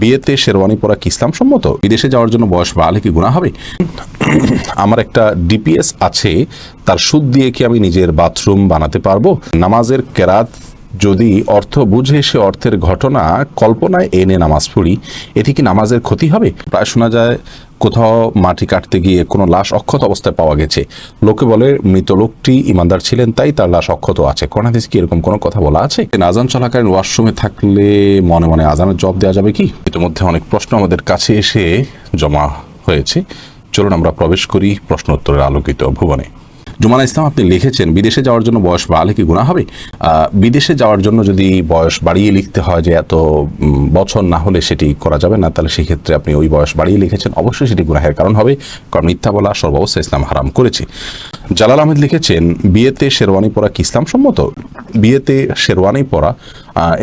বিয়েতে শেরওয়ানি পরা কি ইসলাম সম্মত বিদেশে যাওয়ার জন্য বয়স বাড়ালে কি গুণা হবে? আমার একটা ডিপিএস আছে, তার সুদ দিয়ে কি আমি নিজের বাথরুম বানাতে পারব? নামাজের কেরাত যদি অর্থ বুঝে সে অর্থের ঘটনা কল্পনায় এনে নামাজ পড়ি, এতে কি নামাজের ক্ষতি হবে? প্রায় শোনা যায় কোথাও মাটি কাটতে গিয়ে কোনো লাশ অক্ষত অবস্থায় পাওয়া গেছে। লোকে বলে, মৃত লোকটি ইমানদার ছিলেন, তাই তার লাশ অক্ষত আছে। কোনাদিস কি এরকম কোনো কথা বলা আছে? আজান চলাকালীন ওয়াশরুমে থাকলে মনে মনে আজানের জব দেওয়া যাবে কি? ইতিমধ্যে অনেক প্রশ্ন আমাদের কাছে এসে জমা হয়েছে। চলুন আমরা প্রবেশ করি প্রশ্ন উত্তরের আলোকিত ভুবনে। জুমানা ইসলাম আপনি লিখেছেন, বিদেশে যাওয়ার জন্য বয়স বাড়ালে কি গুণা হবে? বিদেশে যাওয়ার জন্য যদি বয়স বাড়িয়ে লিখতে হয় যে এত বছর না হলে সেটি করা যাবে না, তাহলে সেক্ষেত্রে আপনি ওই বয়স বাড়িয়ে লিখেছেন, অবশ্যই সেটি গুনাহের কারণ হবে, কারণ মিথ্যা বলা সর্বাবস্থা ইসলাম হারাম করেছে। জালাল আহমেদ লিখেছেন, বিয়েতে শেরওয়ানি পরা কি ইসলাম সম্মত? বিয়েতে শেরওয়ানি পরা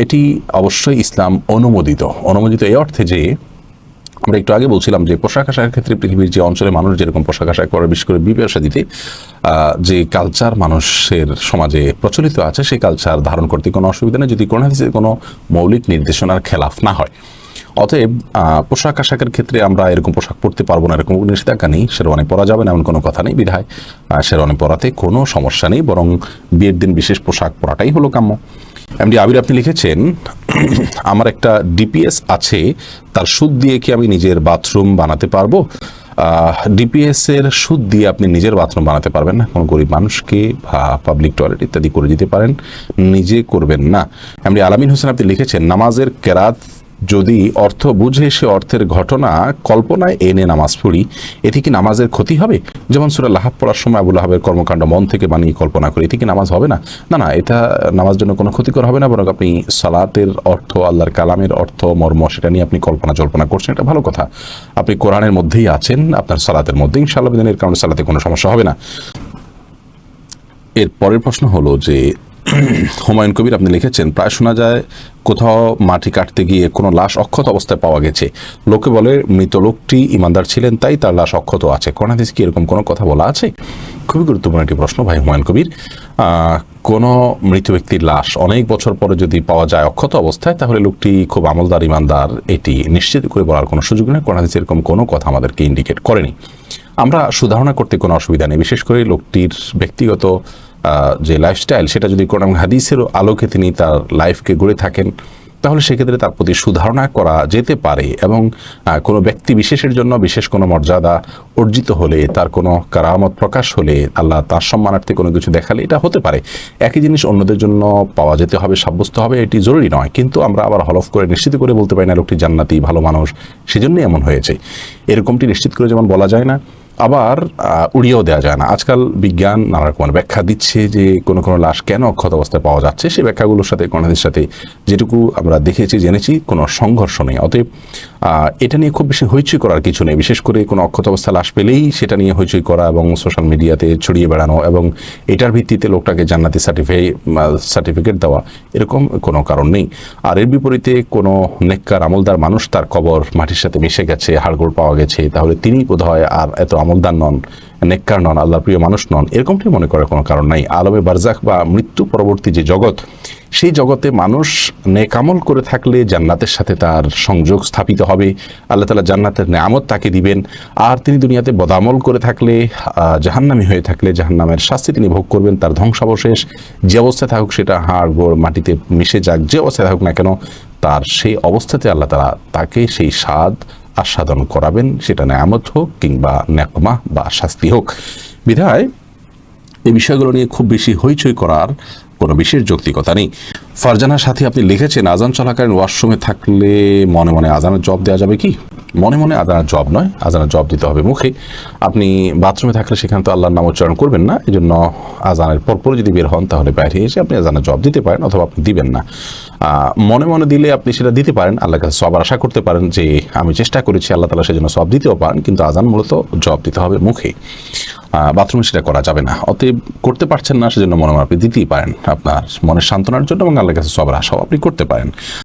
এটি অবশ্যই ইসলাম অনুমোদিত। অনুমোদিত এই অর্থে যে আমরা একটু আগে বলছিলাম যে পোশাক আশাকের ক্ষেত্রে পৃথিবীর যে অঞ্চলে মানুষ যেরকম পোশাক আশাক করে বিশেষ করে বিবাহ দিতে যে কালচার মানুষের সমাজে প্রচলিত আছে, সেই কালচার ধারণ করতে কোনো অসুবিধা নেই যদি কোনো কোনো মৌলিক নির্দেশনার খেলাফ না হয়। অতএব পোশাক আশাকের ক্ষেত্রে আমরা এরকম পোশাক পরতে পারব না, এরকম নিষেধাজ্ঞা নেই, শেরওয়ানি পরা যাবে না, এমন কোনো কথা নেই বিধায়। শেরওয়ানি পরাতে কোনো সমস্যা নেই, বরং বিয়ের দিন বিশেষ পোশাক পরাটাই হলো কাম্য। এমডি আবির আপনি লিখেছেন, আমার একটা ডিপিএস আছে, তার সুদ দিয়ে কি আমি নিজের বাথরুম বানাতে পারব? ডিপিএস এর সুদ দিয়ে আপনি নিজের বাথরুম বানাতে পারবেন না। কোনো গরিব মানুষকে বা পাবলিক টয়লেট ইত্যাদি করে দিতে পারেন। নিজে করবেন না। এমনি আলামিন হোসেন আপনি লিখেছেন, নামাজের কেরাত যদি অর্থ বুঝে সে অর্থের ঘটনা কল্পনায় এনে নামাজ পড়ি, এতে কি নামাজের ক্ষতি হবে? যেমন সুরা লাহাব পড়ার সময় আবুল আহাবের কর্মকাণ্ড মন থেকে বানিয়ে কল্পনা করি, এতে কি নামাজ হবে না? না না, এটা নামাজ জন্য কোনো ক্ষতিকর হবে না, বরং আপনি সালাতের অর্থ, আল্লাহর কালামের অর্থ, মর্ম, সেটা নিয়ে আপনি কল্পনা জল্পনা করছেন, এটা ভালো কথা। আপনি কোরআনের মধ্যেই আছেন, আপনার সালাতের মধ্যে, ইনশাআল্লাহ বিধানের কারণে সালাতে কোনো সমস্যা হবে না। এর পরের প্রশ্ন হলো যে হুমায়ুন কবির আপনি লিখেছেন, প্রায় শোনা যায় কোথাও মাটি কাটতে গিয়ে কোনো লাশ অক্ষত অবস্থায় পাওয়া গেছে। লোকে বলে মৃত লোকটি ইমানদার ছিলেন, তাই তার লাশ অক্ষত আছে। কোরআনাদিস কি এরকম কোনো কথা বলা আছে? খুবই গুরুত্বপূর্ণ একটি প্রশ্ন, ভাই হুমায়ুন কবির। কোনো মৃত ব্যক্তির লাশ অনেক বছর পরে যদি পাওয়া যায় অক্ষত অবস্থায়, তাহলে লোকটি খুব আমলদার, ইমানদার, এটি নিশ্চিত করে বলার কোনো সুযোগ নেই। কোরআনাদিস এরকম কোনো কথা আমাদেরকে ইন্ডিকেট করেনি। আমরা সুধারণা করতে কোনো অসুবিধা নেই। বিশেষ করে লোকটির ব্যক্তিগত যে লাইফস্টাইল সেটা যদি কোনো হাদিসের আলোকে তিনি তার লাইফকে গড়ে থাকেন, তাহলে সেক্ষেত্রে তার প্রতি সুধারণা করা যেতে পারে এবং কোনো ব্যক্তি বিশেষের জন্য বিশেষ কোনো মর্যাদা অর্জিত হলে, তার কোনো কারামত প্রকাশ হলে, আল্লাহ তার সম্মানার্থে কোনো কিছু দেখালে এটা হতে পারে। একই জিনিস অন্যদের জন্য পাওয়া যেতে হবে, সাব্যস্ত হবে, এটি জরুরি নয়। কিন্তু আমরা আবার হলফ করে নিশ্চিত করে বলতে পারি না, লোকটি জান্নাতি, ভালো মানুষ, সেজন্যই এমন হয়েছে। এরকমটি নিশ্চিত করে যেমন বলা যায় না আবার উড়িয়েও দেওয়া যায় না। আজকাল বিজ্ঞান নানা রকমের ব্যাখ্যা দিচ্ছে যে কোনো কোনো লাশ কেন অক্ষত অবস্থায় পাওয়া যাচ্ছে সেই ব্যাখ্যাগুলোর সাথে কোনদের সাথে যেটুকু আমরা দেখেছি, জেনেছি, কোনো সংঘর্ষ নেই। অতএব এটা নিয়ে খুব বেশি হইচই করার কিছু নেই। বিশেষ করে কোনো অক্ষত অবস্থা লাশ পেলেই সেটা নিয়ে হইচই করা এবং সোশ্যাল মিডিয়াতে ছড়িয়ে বেড়ানো এবং এটার ভিত্তিতে লোকটাকে জান্নাতি সার্টিফাই সার্টিফিকেট দেওয়া, এরকম কোনো কারণ নেই। আর এর বিপরীতে কোনো নেককার আমলদার মানুষ তার কবর মাটির সাথে মিশে গেছে, হাড়গোড় পাওয়া গেছে, তাহলে তিনি বোধহয় আর এত আমলদার নন, নেককার নন, আল্লাহর প্রিয় মানুষ নন, এরকমটি মনে করার কোনো কারণ নাই। আলমে বারজাক বা মৃত্যু পরবর্তী যে জগৎ, সেই জগতে মানুষ নেকামল করে থাকলে জান্নাতের সাথে তার সংযোগ স্থাপিত হবে। আল্লাহ তালা জান্নাতের নেয়ামত তাকে দিবেন। আর তিনি দুনিয়াতে বদামল করে থাকলে জাহান্নামী হয়ে থাকলে জাহান্নামের শাস্তি তিনি ভোগ করবেন। তার ধ্বংসাবশেষ যে অবস্থায় থাকুক সেটা হাড়, গোড়, মাটিতে মিশে যাক, যে অবস্থায় থাকুক না কেন, তার সেই অবস্থাতে আল্লাহ তালা তাকে সেই স্বাদ আস্বাদন করাবেন, সেটা নেয়ামত হোক কিংবা ন্যাকমা বা শাস্তি হোক। বিধায় এই বিষয়গুলো নিয়ে খুব বেশি হইচই করার কোনো বিশেষ যৌক্তিকতা নেই। ফারজানার সাথে আপনি লিখেছেন, আজান চলাকালীন ওয়াশরুমে থাকলে মনে মনে আজানের জব দেওয়া যাবে কি? মনে মনে আজানের জব নয়, আজানের জব দিতে হবে মুখে। আপনি বাথরুমে থাকলে সেখানে তো আল্লাহর নাম উচ্চারণ করবেন না এই জন্য আজানের পরপর যদি বের হন, তাহলে বাইরে এসে আপনি আজানের জব দিতে পারেন অথবা আপনি দিবেন না। মনে মনে দিলে আপনি সেটা দিতে পারেন, আল্লাহর কাছে সব আশা করতে পারেন যে আমি চেষ্টা করেছি আল্লাহ তালা সেজন্য সব দিতেও পারেন, কিন্তু আজান মূলত জব দিতে হবে মুখে। বাথরুমে সেটা করা যাবে না। অতএব করতে পারছেন না, সেজন্য মনে মনে আপনি দিতেই পারেন। আপনার মনের সান্ত্বনার জন্য এবং আল্লাহর কাছে সবার আশাও আপনি করতে পারেন।